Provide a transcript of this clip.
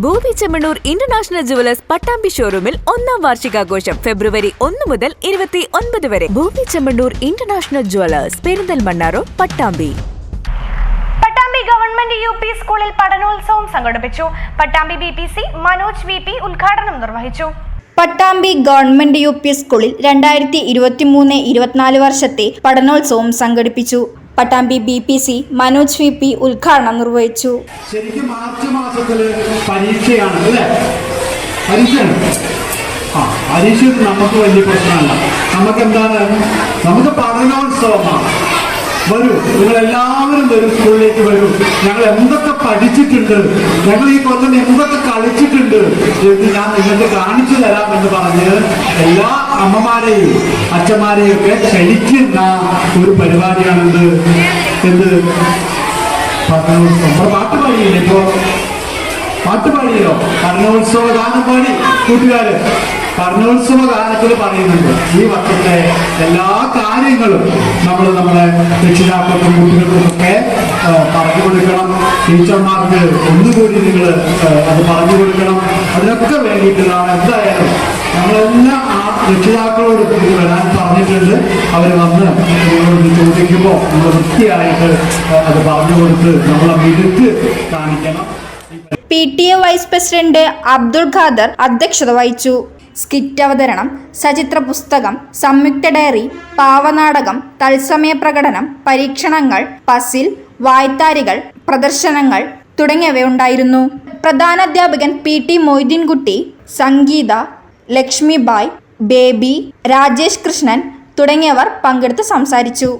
ഭൂമി Chemmanur international jewellers Pattambi ഷോറൂമിൽ ഒന്നാം വാർഷികാഘോഷം ഫെബ്രുവരി ഒന്ന് മുതൽ ഇരുപത്തി ഒൻപത് വരെ. ഭൂമി Chemmanur international jewellers Perinthalmanna road Pattambi. Pattambi government U P സ്കൂളിൽ പഠനോത്സവം സംഘടിപ്പിച്ചു. Pattambi B P C Manoj V P ഉദ്ഘാടനം നിർവഹിച്ചു. പട്ടാമ്പി ഗവൺമെന്റ് യു പി സ്കൂളിൽ രണ്ടായിരത്തി ഇരുപത്തിമൂന്ന് ഇരുപത്തിനാല് വർഷത്തെ പഠനോത്സവം സംഘടിപ്പിച്ചു. Pattambi B P C Manoj V P ഉദ്ഘാടനം നിർവഹിച്ചു. ശരിക്കും മാർച്ച് മാസത്തിൽ പരീക്ഷയാണ് അല്ലേ? പരീക്ഷയാണ്. പരീക്ഷ നമുക്ക് വലിയ പ്രശ്നമല്ല. നമുക്ക് എന്താണ് നമുക്ക് പഠനോത്സവമാണ്. വരൂ നിങ്ങൾ എല്ലാവരും വരും സ്കൂളിലേക്ക് വരൂ. ഞങ്ങൾ എന്തൊക്കെ പഠിച്ചിട്ടുണ്ട് ഞങ്ങൾ ഈ കൊല്ലം എന്തൊക്കെ കളിച്ചിട്ടുണ്ട് എന്ന് ഞാൻ നിങ്ങൾക്ക് കാണിച്ചു തരാം എന്ന് പറഞ്ഞ് എല്ലാ അമ്മമാരെയും അച്ഛന്മാരെയും ഒക്കെ ക്ഷണിക്കുന്ന ഒരു പരിപാടിയാണെന്ത് എന്ത് പാട്ട് പാടിയില്ലേ ഇപ്പോ? പാട്ട് പാടിയല്ലോ. പഠനോത്സവ ഗാനം പാടി. കൂട്ടുകാര് പഠനോത്സവ ഗാനത്തിൽ പറയുന്നുണ്ട്. ഈ വർഷത്തെ എല്ലാ കാര്യങ്ങളും നമ്മൾ നമ്മളെ രക്ഷിതാക്കൾക്കും കുട്ടികൾക്കും ഒക്കെ പറഞ്ഞു കൊടുക്കണം. ടീച്ചർമാർക്ക് ഒന്നുകൂടി നിങ്ങൾ അത് പറഞ്ഞു കൊടുക്കണം. അതിനൊക്കെ വേണ്ടിയിട്ടുള്ളതാണ് എന്തായാലും നമ്മളെല്ലാം രക്ഷിതാക്കളോട് ഇത് വരാൻ പറഞ്ഞിട്ടുണ്ട്. അവർ വന്ന് നിങ്ങളോട് ചോദിക്കുമ്പോൾ നമ്മൾ വൃത്തിയായിട്ട് അത് പറഞ്ഞു കൊടുത്ത് നമ്മളെ മിടുക്ക് കാണിക്കണം. P. T. A. Vice president Abdul Khader അധ്യക്ഷത വഹിച്ചു. സ്കിറ്റ് അവതരണം സചിത്ര പുസ്തകം സംയുക്ത ഡയറി പാവനാടകം തത്സമയ പ്രകടനം പരീക്ഷണങ്ങൾ പസിൽ വായ്ത്താരികൾ പ്രദർശനങ്ങൾ തുടങ്ങിയവയുണ്ടായിരുന്നു പ്രധാനാധ്യാപകൻ പി. ടി. മൊയ്തീൻകുട്ടി സംഗീത ലക്ഷ്മിബായ് ബേബി രാജേഷ് കൃഷ്ണൻ തുടങ്ങിയവർ പങ്കെടുത്ത് സംസാരിച്ചു.